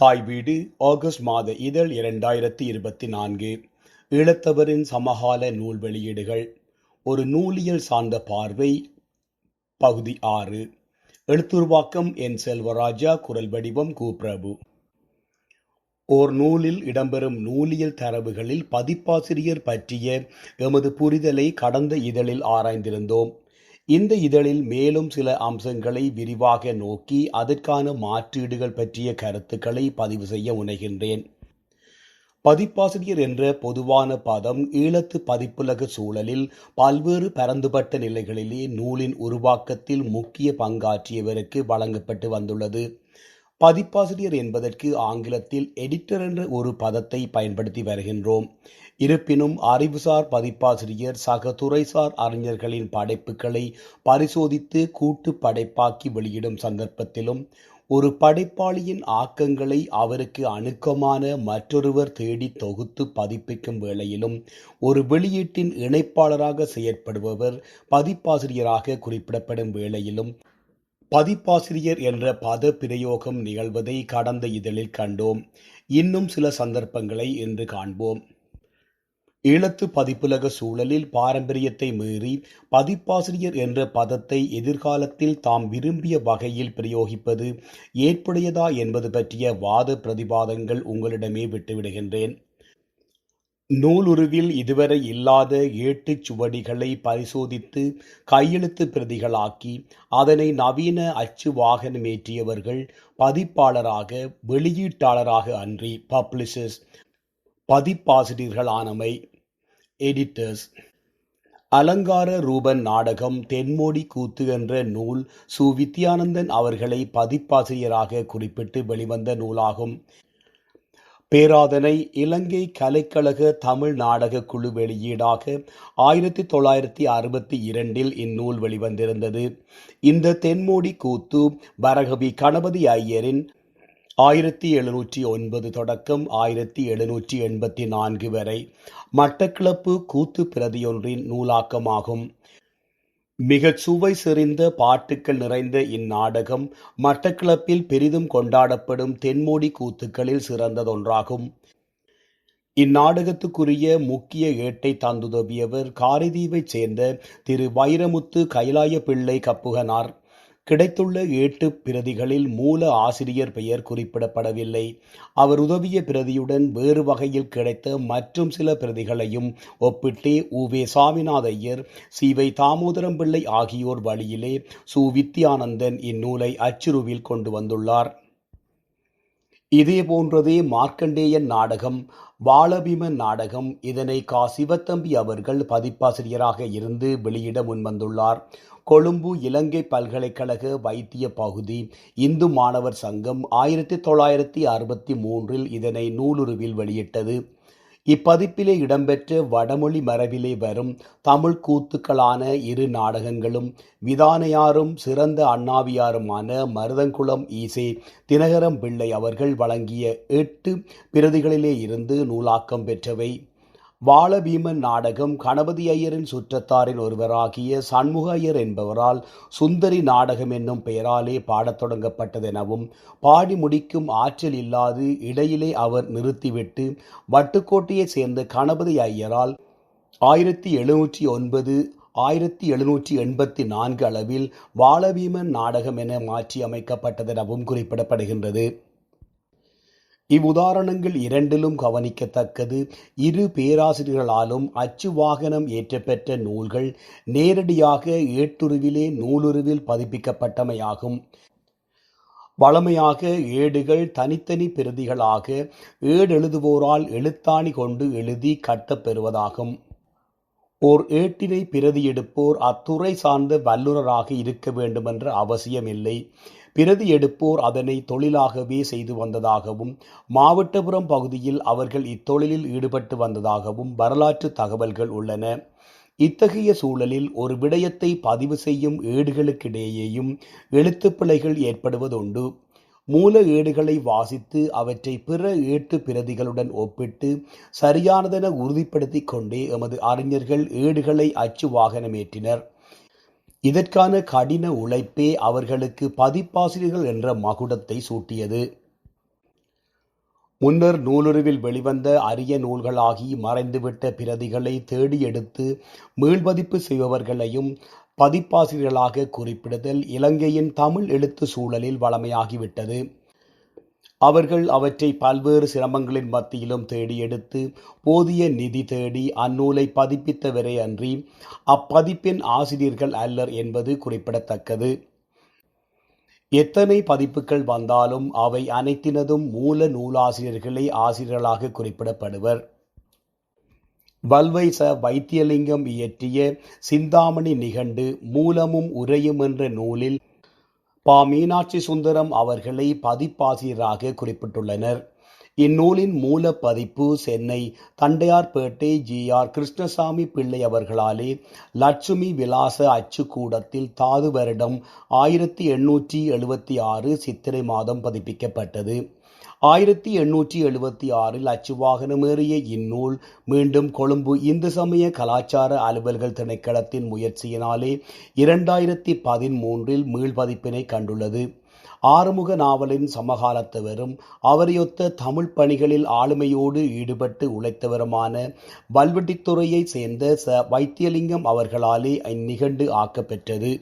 தாய் வீடு ஆகஸ்ட் மாத இதழ் இரண்டாயிரத்தி இருபத்தி நான்கு. இழத்தவரின் சமகால நூல் வெளியீடுகள். ஒரு நூலியல் சார்ந்த பார்வை பகுதி ஆறு. எழுத்துருவாக்கம் என் செல்வராஜா குரல் வடிவம் கூப்பிரபு ஓர் நூலில் இடம்பெறும் நூலியல் தரவுகளில் பதிப்பாசிரியர் பற்றிய எமது புரிதலை கடந்த இதழில் ஆராய்ந்திருந்தோம். இந்த இதழில் மேலும் சில அம்சங்களை விரிவாக நோக்கி அதற்கான மாற்றீடுகள் பற்றிய கருத்துக்களை பதிவு செய்ய முனைகின்றேன். பதிப்பாசிரியர் என்ற பொதுவான பதம் ஈழத்து பதிப்புலக சூழலில் பல்வேறு பரந்துபட்ட நிலைகளிலே நூலின் உருவாக்கத்தில் முக்கிய பங்காற்றியவருக்கு வழங்கப்பட்டு வந்துள்ளது. பதிப்பாசிரியர் என்பதற்கு ஆங்கிலத்தில் எடிட்டர் என்ற ஒரு பதத்தை பயன்படுத்தி வருகின்றோம். இருப்பினும் அறிவுசார் பதிப்பாசிரியர் சக துறைசார் அறிஞர்களின் படைப்புகளை பரிசோதித்து கூட்டு படைப்பாக்கி வெளியிடும் சந்தர்ப்பத்திலும் ஒரு படைப்பாளியின் ஆக்கங்களை அவருக்கு அணுக்கமான மற்றொருவர் தேடி தொகுத்து பதிப்பிக்கும் வேளையிலும் ஒரு வெளியீட்டின் இணைப்பாளராக செயற்படுபவர் பதிப்பாசிரியராக குறிப்பிடப்படும் வேளையிலும் பதிப்பாசிரியர் என்ற பத பிரயோகம் நிகழ்வதை கடந்த இதழில் கண்டோம். இன்னும் சில சந்தர்ப்பங்களை இன்று காண்போம். ஈழத்து பதிப்புலக சூழலில் பாரம்பரியத்தை மீறி பதிப்பாசிரியர் என்ற பதத்தை எதிர்காலத்தில் தாம் விரும்பிய வகையில் பிரயோகிப்பது ஏற்புடையதா என்பது பற்றிய வாத பிரதிவாதங்கள் உங்களிடமே விட்டுவிடுகின்றேன். நூலுருவில் இதுவரை இல்லாத ஏட்டுச் சுவடிகளை பரிசோதித்து கையெழுத்து பிரதிகளாக்கி அதனை நவீன அச்சு வாகனமேற்றியவர்கள் பதிப்பாளராக வெளியீட்டாளராக அன்றி பப்ளிஷர்ஸ் பதிப்பாசிரியர்களானமை எடிட்டர்ஸ் அலங்கார ரூபன் நாடகம் தென்மோடி கூத்து என்ற நூல் சு. வித்யானந்தன் அவர்களை பதிப்பாசிரியராக குறிப்பிட்டு வெளிவந்த நூலாகும். பேராதனை இலங்கை கலைக்கழக தமிழ் நாடக குழு வெளியீடாக ஆயிரத்தி தொள்ளாயிரத்தி அறுபத்தி இரண்டில் இந்நூல் வெளிவந்திருந்தது. இந்த தென்மோடி கூத்து பரகவி கணபதி ஐயரின் ஆயிரத்தி எழுநூற்றி ஒன்பது தொடக்கம் ஆயிரத்தி எழுநூற்றி எண்பத்தி நான்கு வரை மட்டக்கிளப்பு கூத்து பிரதியொன்றின் நூலாக்கமாகும். மிகச் சுவை செறிந்த பாட்டுக்கள் நிறைந்த இந்நாடகம் மட்டக்கிளப்பில் பெரிதும் கொண்டாடப்படும் தென்மோடி கூத்துக்களில் சிறந்ததொன்றாகும். இந்நாடகத்துக்குரிய முக்கிய ஏட்டை தந்துதவியவர் காரைதீவைச் சேர்ந்த திரு வைரமுத்து கைலாய பிள்ளை கப்புகனார். கிடைத்துள்ள ஏட்டு பிரதிகளில் மூல ஆசிரியர் பெயர் குறிப்பிடப்படவில்லை. அவர் உதவிய பிரதியுடன் வேறு வகையில் கிடைத்த மற்றும் சில பிரதிகளையும் ஒப்பிட்டே உவே சாமிநாத ஐயர் சிவை தாமோதரம் பிள்ளை ஆகியோர் வழியிலே சு. வித்யானந்தன் இந்நூலை அச்சுருவில் கொண்டு வந்துள்ளார். இதே போன்றதே மார்க்கண்டேயன் நாடகம் வாழபீமன் நாடகம். இதனை கா. சிவத்தம்பி அவர்கள் பதிப்பாசிரியராக இருந்து வெளியிட முன்வந்துள்ளார். கொழும்பு இலங்கை பல்கலைக்கழக வைத்திய பகுதி இந்து மாணவர் சங்கம் ஆயிரத்தி தொள்ளாயிரத்தி அறுபத்தி மூன்றில் இதனை நூலுருவில் வெளியிட்டது. இப்பதிப்பிலே இடம்பெற்ற வடமொழி மரபிலே வரும் தமிழ் கூத்துக்களான இரு நாடகங்களும் விதானையாரும் சிறந்த அண்ணாவியாருமான மருதங்குளம் ஈசே தினகரம் பிள்ளை அவர்கள் வழங்கிய எட்டு பிரதிகளிலே இருந்து நூலாக்கம் பெற்றவை. வாழபீமன் நாடகம் கணபதி ஐயரின் சுற்றத்தாரில் ஒருவராகிய சண்முக ஐயர் என்பவரால் சுந்தரி நாடகம் என்னும் பெயராலே பாடத் தொடங்கப்பட்டதெனவும் பாடி முடிக்கும் ஆற்றல் இல்லாது இடையிலே அவர் நிறுத்திவிட்டு வட்டுக்கோட்டையைச் சேர்ந்த கணபதி ஐயரால் ஆயிரத்தி எழுநூற்றி ஒன்பது ஆயிரத்தி எழுநூற்றி எண்பத்தி நான்கு அளவில் வாழபீமன் நாடகம் என மாற்றி அமைக்கப்பட்டதெனவும் குறிப்பிடப்படுகின்றது. இவ்வுதாரணங்கள் இரண்டிலும் கவனிக்கத்தக்கது. இரு பேராசிரியர்களாலும் அச்சு வாகனம் ஏற்றப்பெற்ற நூல்கள் நேரடியாக ஏட்டுருவிலே நூலுருவில் பதிப்பிக்கப்பட்டமையாகும். வளமையாக ஏடுகள் தனித்தனி பிரதிகளாக ஏடெழுதுவோரால் எழுத்தாணி கொண்டு எழுதி கட்டப்பெறுவதாகும். ஓர் ஏட்டினை பிரதி எடுப்போர் அத்துறை சார்ந்த வல்லுநராக இருக்க வேண்டுமென்ற அவசியமில்லை. பிரதி எடுப்போர் அதனை தொழிலாகவே செய்து வந்ததாகவும் மாவட்டபுரம் பகுதியில் அவர்கள் இத்தொழிலில் ஈடுபட்டு வந்ததாகவும் வரலாற்று தகவல்கள் உள்ளன. இத்தகைய சூழலில் ஒரு விடயத்தை பதிவு செய்யும் ஏடுகளுக்கிடையேயும் எழுத்துப்பிழைகள் ஏற்படுவதுண்டு. மூல ஏடுகளை வாசித்து அவற்றை பிற ஏட்டு பிரதிகளுடன் ஒப்பிட்டு சரியானதென உறுதிப்படுத்திக் கொண்டே எமது அறிஞர்கள் ஏடுகளை அச்சு வாகனமேற்றினர். இதற்கான கடின உழைப்பே அவர்களுக்கு பதிப்பாசிரியர்கள் என்ற மகுடத்தை சூட்டியது. முன்னர் நூலுருவில் வெளிவந்த அரிய நூல்களாகி மறைந்துவிட்ட பிரதிகளை தேடி எடுத்து மீள்பதிப்பு செய்பவர்களையும் பதிப்பாசிரியர்களாக குறிப்பிடுதல் இலங்கையின் தமிழ் எழுத்து சூழலில் வழமையாகிவிட்டது அவர்கள் அவற்றை பல்வேறு சிரமங்களின் மத்தியிலும் தேடி எடுத்து போதிய நிதி தேடி அந்நூலை பதிப்பித்தவரே அன்றி அப்பதிப்பின் ஆசிரியர்கள் அல்லர் என்பது குறிப்பிடத்தக்கது. எத்தனை பதிப்புகள் வந்தாலும் அவை அனைத்தினதும் மூல நூலாசிரியர்களே ஆசிரியர்களாக குறிப்பிடப்படுவர். வல்வை ச வைத்தியலிங்கம் இயற்றிய சிந்தாமணி நிகண்டு மூலமும் உரையும் என்ற நூலில் பா மீனாட்சி சுந்தரம் அவர்களை பதிப்பாசிரியராக குறிப்பிட்டுள்ளனர். இந்நூலின் மூல பதிப்பு சென்னை தண்டையார்பேட்டை ஜி ஆர் கிருஷ்ணசாமி பிள்ளை அவர்களாலே லட்சுமி விலாச அச்சுக்கூடத்தில் தாது வருடம் ஆயிரத்தி எண்ணூற்றி எழுபத்தி ஆறு சித்திரை மாதம் பதிப்பிக்கப்பட்டது. ஆயிரத்தி எண்ணூற்றி எழுபத்தி ஆறில் அச்சுவாகனமேறிய இந்நூல் மீண்டும் கொழும்பு இந்து சமய கலாச்சார அலுவல்கள் திணைக்களத்தின் முயற்சியினாலே இரண்டாயிரத்தி பதிமூன்றில் மீள்பதிப்பினை கண்டுள்ளது. ஆறுமுக நாவலின் சமகாலத்தவரும் அவரையொத்த தமிழ் பணிகளில் ஆளுமையோடு ஈடுபட்டு உழைத்தவருமான வல்வெட்டித்துறையைச் சேர்ந்த ச வைத்தியலிங்கம் அவர்களாலே இந்நிகண்டு ஆக்கப்பெற்றது.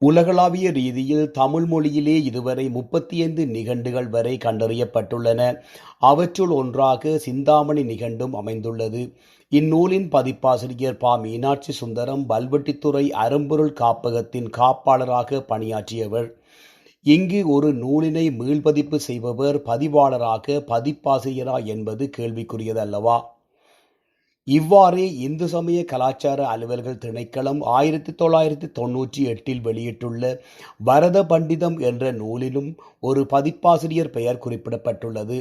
உலகளாவிய ரீதியில் தமிழ் மொழியிலே இதுவரை முப்பத்தி ஐந்து நிகண்டுகள் வரை கண்டறியப்பட்டுள்ளன. அவற்றுள் ஒன்றாக சிந்தாமணி நிகண்டும் அமைந்துள்ளது. இந்நூலின் பதிப்பாசிரியர் பா. மீனாட்சி சுந்தரம் வல்வெட்டித்துறை அரும்பொருள் காப்பகத்தின் காப்பாளராக பணியாற்றியவர். இங்கு ஒரு நூலினை மீள்பதிப்பு செய்பவர் பதிவாளராக பதிப்பாசிரியரா என்பது கேள்விக்குரியதல்லவா? இவ்வாறே இந்து சமய கலாச்சார அலுவல்கள் திணைக்களம் ஆயிரத்தி தொள்ளாயிரத்தி தொன்னூற்றி எட்டில் வெளியிட்டுள்ள பரத பண்டிதம் என்ற நூலிலும் ஒரு பதிப்பாசிரியர் பெயர் குறிப்பிடப்பட்டுள்ளது.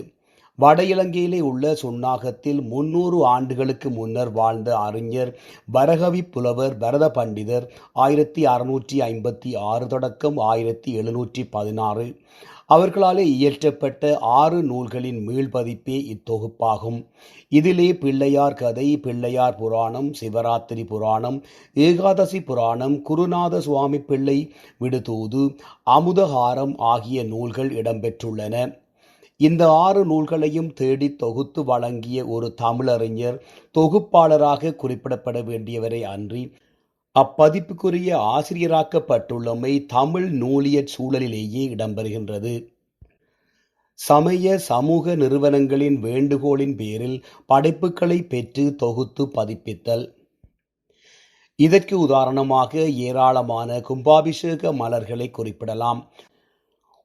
வட இலங்கையிலே உள்ள சுன்னாகத்தில் முன்னூறு ஆண்டுகளுக்கு முன்னர் வாழ்ந்த அறிஞர் வரகவி புலவர் பரத பண்டிதர் ஆயிரத்தி அறுநூற்றி ஐம்பத்தி ஆறு தொடக்கம் ஆயிரத்தி எழுநூற்றி பதினாறு. அவர்களாலே இயற்றப்பட்ட ஆறு நூல்களின் மீள்பதிப்பே இத்தொகுப்பாகும். இதிலே பிள்ளையார் கதை பிள்ளையார் புராணம் சிவராத்திரி புராணம் ஏகாதசி புராணம் குருநாத சுவாமி பிள்ளை விடுதூது அமுதஹாரம் ஆகிய நூல்கள் இடம்பெற்றுள்ளன. இந்த ஆறு நூல்களையும் தேடி தொகுத்து வழங்கிய ஒரு தமிழறிஞர் தொகுப்பாளராக குறிப்பிடப்பட வேண்டியவரை அன்றி அப்பதிப்புக்குரிய ஆசிரியராக்கப்பட்டுள்ளமை தமிழ் நூலியற் சூழலிலேயே இடம்பெறுகின்றது. சமய சமூக நிறுவனங்களின் வேண்டுகோளின் பேரில் படைப்புகளை பெற்று தொகுத்து பதிப்பித்தல். இதற்கு உதாரணமாக ஏராளமான கும்பாபிஷேக மலர்களை குறிப்பிடலாம்.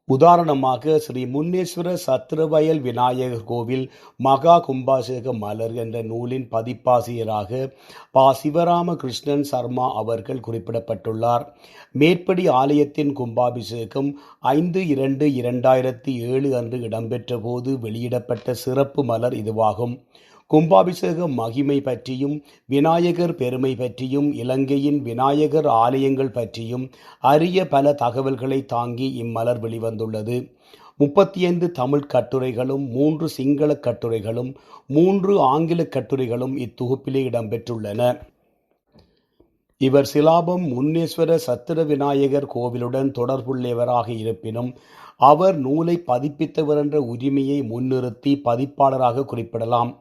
உதாரணமாக ஸ்ரீ முன்னேஸ்வர சத்திரவயல் விநாயகர் கோவில் மகா கும்பாசேக மலர் என்ற நூலின் பதிப்பாசிரியராக பா. சிவராமகிருஷ்ணன் சர்மா அவர்கள் குறிப்பிடப்பட்டுள்ளார். மேற்படி ஆலயத்தின் கும்பாபிஷேகம் ஐந்து இரண்டு இரண்டாயிரத்தி ஏழு அன்று இடம்பெற்ற போது வெளியிடப்பட்ட சிறப்பு மலர் இதுவாகும். கும்பாபிஷேக மகிமை பற்றியும் விநாயகர் பெருமை பற்றியும் இலங்கையின் விநாயகர் ஆலயங்கள் பற்றியும் அரிய பல தகவல்களை தாங்கி இம்மலர் வெளிவந்துள்ளது. முப்பத்தி ஐந்து தமிழ் கட்டுரைகளும் மூன்று சிங்கள கட்டுரைகளும் மூன்று ஆங்கில கட்டுரைகளும் இத்தொகுப்பிலே இடம்பெற்றுள்ளன. இவர் சிலாபம் முன்னேஸ்வர சத்திர விநாயகர் கோவிலுடன் தொடர்புள்ளவராக இருப்பினும் அவர் நூலை பதிப்பித்தவர் என்ற உரிமையை முன்னிறுத்தி பதிப்பாளராக குறிப்பிடலாம்.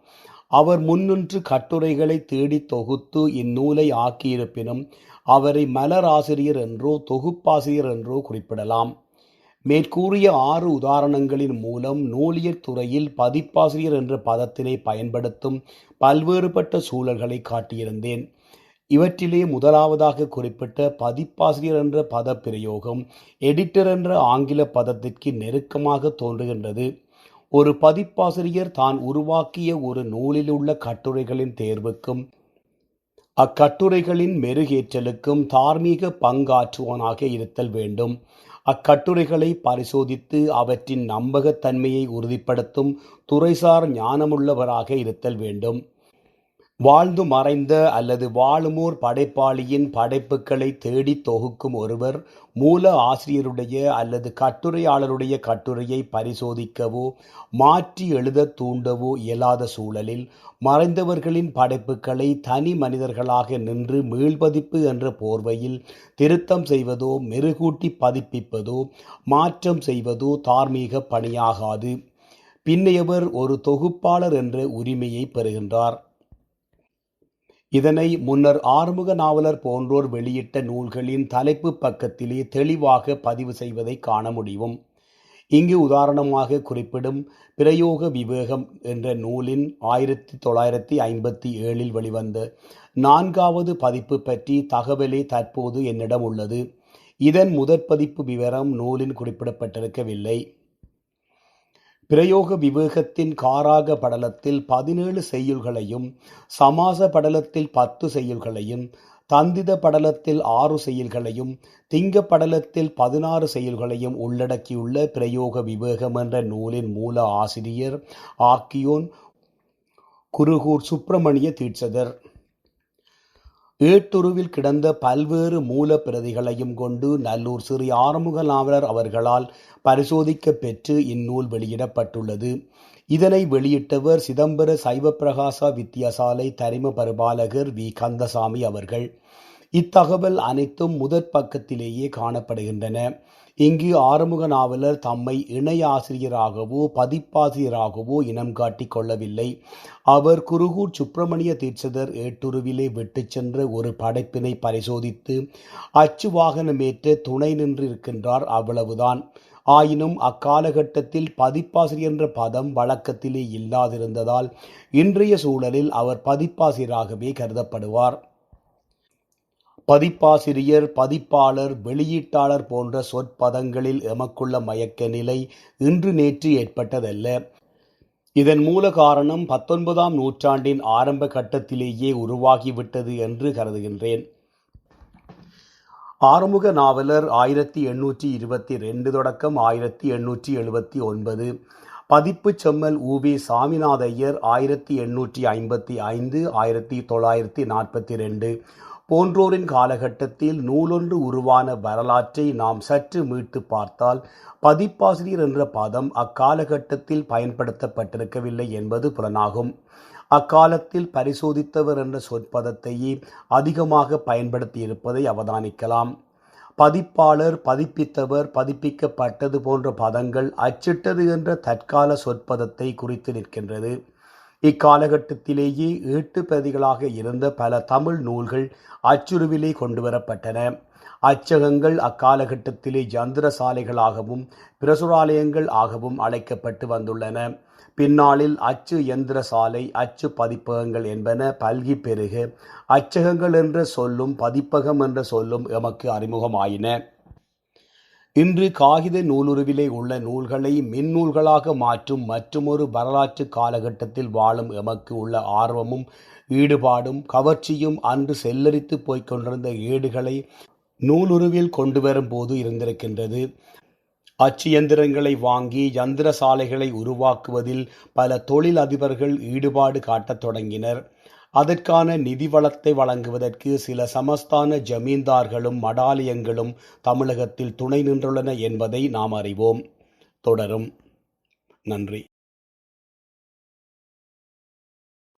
அவர் முன்னின்று கட்டுரைகளை தேடி தொகுத்து இந்நூலை ஆக்கியிருப்பினும் அவரை மலர் ஆசிரியர் என்றோ தொகுப்பாசிரியர் என்றோ குறிப்பிடலாம். மேற்கூறிய ஆறு உதாரணங்களின் மூலம் நூலியற் துறையில் பதிப்பாசிரியர் என்ற பதத்தினை பயன்படுத்தும் பல்வேறுபட்ட சூழல்களை காட்டியிருந்தேன். இவற்றிலே முதலாவதாக குறிப்பிட்ட பதிப்பாசிரியர் என்ற பத பிரயோகம் எடிட்டர் என்ற ஆங்கில பதத்திற்கு நெருக்கமாக தோன்றுகின்றது. ஒரு பதிப்பாசிரியர் தான் உருவாக்கிய ஒரு நூலில் உள்ள கட்டுரைகளின் தேர்வுக்கும் அக்கட்டுரைகளின் மெருகேற்றலுக்கும் தார்மீக பங்காற்றுவனாக இருத்தல் வேண்டும். அக்கட்டுரைகளை பரிசோதித்து அவற்றின் நம்பகத்தன்மையை உறுதிப்படுத்தும் துறைசார் ஞானமுள்ளவராக இருத்தல் வேண்டும். வாழ்ந்து மறைந்த அல்லது வாழுமோர் படைப்பாளியின் படைப்புகளை தேடி தொகுக்கும் ஒருவர் மூல ஆசிரியருடைய அல்லது கட்டுரையாளருடைய கட்டுரையை பரிசோதிக்கவோ மாற்றி எழுத தூண்டவோ இயலாத சூழலில் மறைந்தவர்களின் படைப்புகளை தனி மனிதர்களாக நின்று மீள்பதிப்பு என்ற போர்வையில் திருத்தம் செய்வதோ மெருகூட்டி பதிப்பிப்பதோ மாற்றம் செய்வதோ தார்மீக பணியாகாது. பின்னையவர் ஒரு தொகுப்பாளர் என்ற உரிமையை பெறுகின்றார். இதனை முன்னர் ஆறுமுக நாவலர் போன்றோர் வெளியிட்ட நூல்களின் தலைப்பு பக்கத்திலே தெளிவாக பதிவு செய்வதை காண முடியும். இங்கு உதாரணமாக குறிப்பிடும் பிரயோக விவேகம் என்ற நூலின் ஆயிரத்தி தொள்ளாயிரத்தி ஐம்பத்தி ஏழில் வெளிவந்த நான்காவது பதிப்பு பற்றி தகவலே தற்போது என்னிடம் உள்ளது. இதன் முதற் பதிப்பு விவரம் நூலில் குறிப்பிடப்பட்டிருக்கவில்லை. பிரயோக விவேகத்தின் காராக படலத்தில் பதினேழு செய்யுள்களையும் சமாச படலத்தில் பத்து செய்யுள்களையும் தந்தித படலத்தில் ஆறு செயல்களையும் திங்க படலத்தில் பதினாறு செயல்களையும் உள்ளடக்கியுள்ள பிரயோக விவேகம் என்ற நூலின் மூல ஆசிரியர் ஆக்கியோன் குருகூர் சுப்பிரமணிய தீட்சதர். ஏட்டுருவில் கிடந்த பல்வேறு மூல பிரதிகளையும் கொண்டு நல்லூர் சிறி ஆறுமுக நாவலர் அவர்களால் பரிசோதிக்க பெற்று இந்நூல் வெளியிடப்பட்டுள்ளது. இதனை வெளியிட்டவர் சிதம்பர சைவப்பிரகாசா வித்தியாசாலை தரிம பரிபாலகர் வி. கந்தசாமி அவர்கள். இத்தகவல் அனைத்தும் முதற் பக்கத்திலேயே காணப்படுகின்றன. இங்கு ஆறுமுக நாவலர் தம்மை இணை ஆசிரியராகவோ பதிப்பாசிரியராகவோ இனம் காட்டிக் கொள்ளவில்லை. அவர் குருகூர் சுப்பிரமணிய தீட்சிதர் ஏட்டுருவிலே விட்டு சென்ற ஒரு படைப்பினை பரிசோதித்து அச்சு வாகனமேற்ற துணை நின்றிருக்கின்றார் அவ்வளவுதான். ஆயினும் அக்காலகட்டத்தில் பதிப்பாசிரியர் என்ற பதம் வழக்கத்திலே இல்லாதிருந்ததால் இன்றைய சூழலில் அவர் பதிப்பாசிரியராகவே கருதப்படுவார். பதிப்பாசிரியர் பதிப்பாளர் வெளியீட்டாளர் போன்ற சொற்பதங்களில் எமக்குள்ள மயக்க நிலை இன்று நேற்று ஏற்பட்டதல்ல. இதன் மூல காரணம் பத்தொன்பதாம் நூற்றாண்டின் ஆரம்ப கட்டத்திலேயே உருவாகிவிட்டது என்று கருதுகின்றேன். ஆறுமுக நாவலர் ஆயிரத்தி எண்ணூற்றி இருபத்தி ரெண்டு தொடக்கம் ஆயிரத்தி எண்ணூற்றி எழுபத்தி ஒன்பது. பதிப்பு செம்மல் உவி சாமிநாதையர் ஆயிரத்தி எண்ணூற்றி ஐம்பத்தி ஐந்து ஆயிரத்தி தொள்ளாயிரத்தி நாற்பத்தி ரெண்டு. போன்றோரின் காலகட்டத்தில் நூலொன்று உருவான வரலாற்றை நாம் சற்று மீட்டு பார்த்தால் பதிப்பாசிரியர் என்ற பதம் அக்காலகட்டத்தில் பயன்படுத்தப்பட்டிருக்கவில்லை என்பது புலனாகும். அக்காலத்தில் பரிசோதித்தவர் என்ற சொற்பதத்தையே அதிகமாக பயன்படுத்தியிருப்பதை அவதானிக்கலாம். பதிப்பாளர் பதிப்பித்தவர் பதிப்பிக்கப்பட்டது போன்ற பதங்கள் அச்சிட்டது என்ற தற்கால சொற்பதத்தை குறித்து நிற்கின்றது. இக்காலகட்டத்திலேயே ஏட்டு பிரதிகளாக இருந்த பல தமிழ் நூல்கள் அச்சுருவிலே கொண்டுவரப்பட்டன. அச்சகங்கள் அக்காலகட்டத்திலே யந்திர சாலைகளாகவும் பிரசுராலயங்கள் ஆகவும் அழைக்கப்பட்டு வந்துள்ளன. பின்னாளில் அச்சு எந்திர சாலை அச்சு பதிப்பகங்கள் என்பன பல்கி பெருக அச்சகங்கள் என்ற சொல்லும் பதிப்பகம் என்ற சொல்லும் எமக்கு அறிமுகமாயின. இன்று காகித நூலுருவிலே உள்ள நூல்களை மின்னூல்களாக மாற்றும் மற்றுமொரு வரலாற்று காலகட்டத்தில் வாழும் எமக்கு உள்ள ஆர்வமும் ஈடுபாடும் கவர்ச்சியும் அன்று செல்லரித்து போய்க் கொண்டிருந்த ஏடுகளை நூலுருவில் கொண்டு வரும் போது இருந்திருக்கின்றது. அச்சு எந்திரங்களை வாங்கி யந்திர சாலைகளை உருவாக்குவதில் பல தொழில் அதிபர்கள் ஈடுபாடு காட்டத் தொடங்கினர். அதற்கான நிதி வளத்தை வழங்குவதற்கு சில சமஸ்தான ஜமீன்தார்களும் மடாலயங்களும் தமிழகத்தில் துணை நின்றுள்ளன என்பதை நாம் அறிவோம். தொடரும். நன்றி.